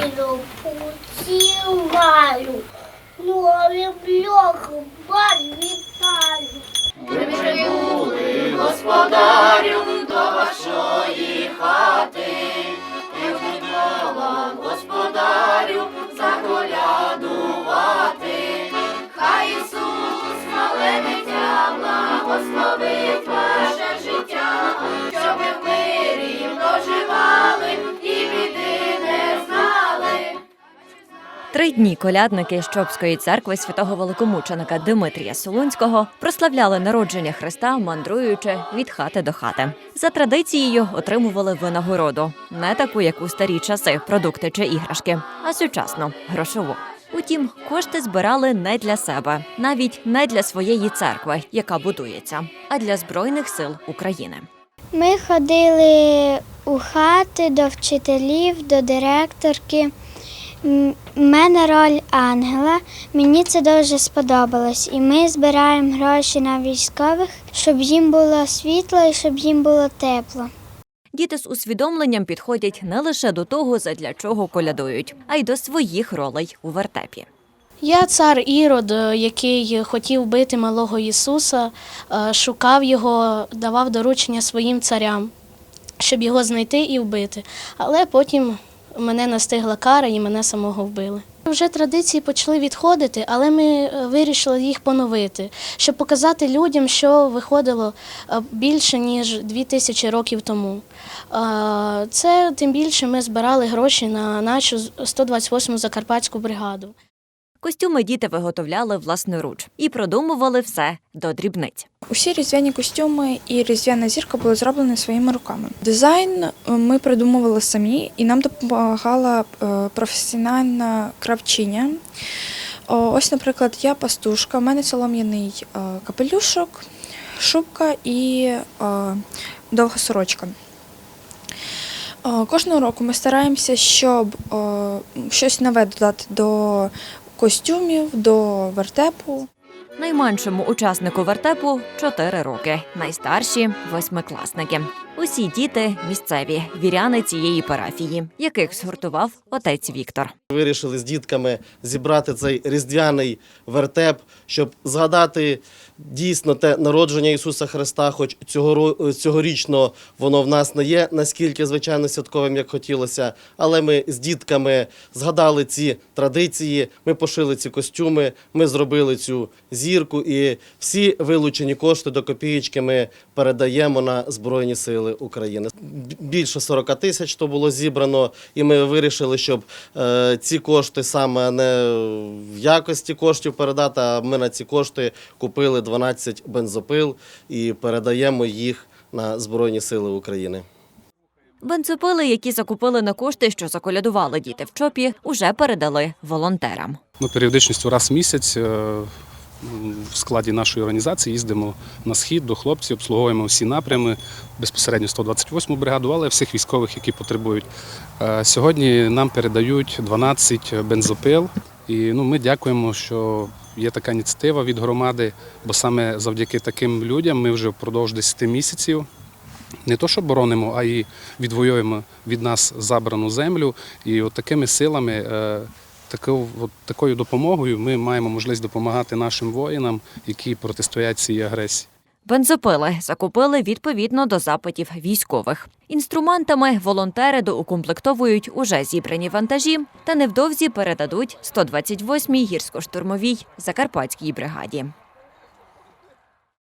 миру поцілаю, новим льохом вас вітаю. Три дні колядники Щопської церкви святого великомученика Димитрія Солунського прославляли народження Христа, мандруючи від хати до хати. За традицією отримували винагороду не таку, як у старі часи, продукти чи іграшки, а сучасну грошову. Утім, кошти збирали не для себе, навіть не для своєї церкви, яка будується, а для збройних сил України. Ми ходили у хати до вчителів, до директорки. У мене роль ангела. Мені це дуже сподобалось. І ми збираємо гроші на військових, щоб їм було світло і щоб їм було тепло. Діти з усвідомленням підходять не лише до того, задля чого колядують, а й до своїх ролей у вертепі. Я цар Ірод, е, який хотів бити малого Ісуса, е, шукав його, давав доручення своїм царям, щоб його знайти і вбити. Але потім мене настигла кара і мене самого вбили. Вже традиції почали відходити, але ми е, вирішили їх поновити, щоб показати людям, що виходило е, більше ніж дві тисячі років тому. Це тим більше ми збирали гроші на нашу 128-му закарпатську бригаду. Костюми діти виготовляли власноруч і продумували все до дрібниць. Усі різдвяні костюми і різдвяна зірка були зроблені своїми руками. Дизайн е, ми придумували самі, і нам допомагала е, професіональна кравчиня. Ось, наприклад, я пастушка, у мене солом'яний е, капелюшок, шубка і довга сорочка. Кожного року ми стараємося, щоб щось нове додати до костюмів, до вертепу. Найменшому учаснику вертепу 4 роки, найстарші восьмикласники. Усі діти місцеві, віряни цієї парафії, яких згуртував отець Віктор. Вирішили з дітками зібрати цей різдвяний вертеп, щоб згадати дійсно те народження Ісуса Христа, хоч цього цьогорічно воно в нас не є наскільки звичайно святковим, як хотілося. Але ми з дітками згадали ці традиції, ми пошили ці костюми, ми зробили цю зірку, і всі вилучені кошти до копієчки ми передаємо на Збройні Сили України. Більше 40 тисяч то було зібрано, і ми вирішили, щоб е, ці кошти саме не в якості коштів передати, а ми на ці кошти купили 12 бензопил і передаємо їх на Збройні Сили України. Бензопили, які закупили на кошти, що заколядували діти в чопі, уже передали волонтерам. Ми періодичністю раз в місяць е, в складі нашої організації їздимо на схід до хлопців, обслуговуємо всі напрями, безпосередньо 128-му бригаду, але всіх військових, які потребують. Е, Сьогодні нам передають 12 бензопил, і ну, ми дякуємо, що є така ініціатива від громади, бо саме завдяки таким людям ми вже впродовж 10 місяців не то, що боронимо, а й відвоюємо від нас забрану землю. І от такими силами, е, таку, от такою допомогою ми маємо можливість допомагати нашим воїнам, які протистоять цій агресії. Бензопили закупили відповідно до запитів військових. Інструментами волонтери доукомплектовують уже зібрані вантажі та невдовзі передадуть 128-й гірсько-штурмовій закарпатській бригаді.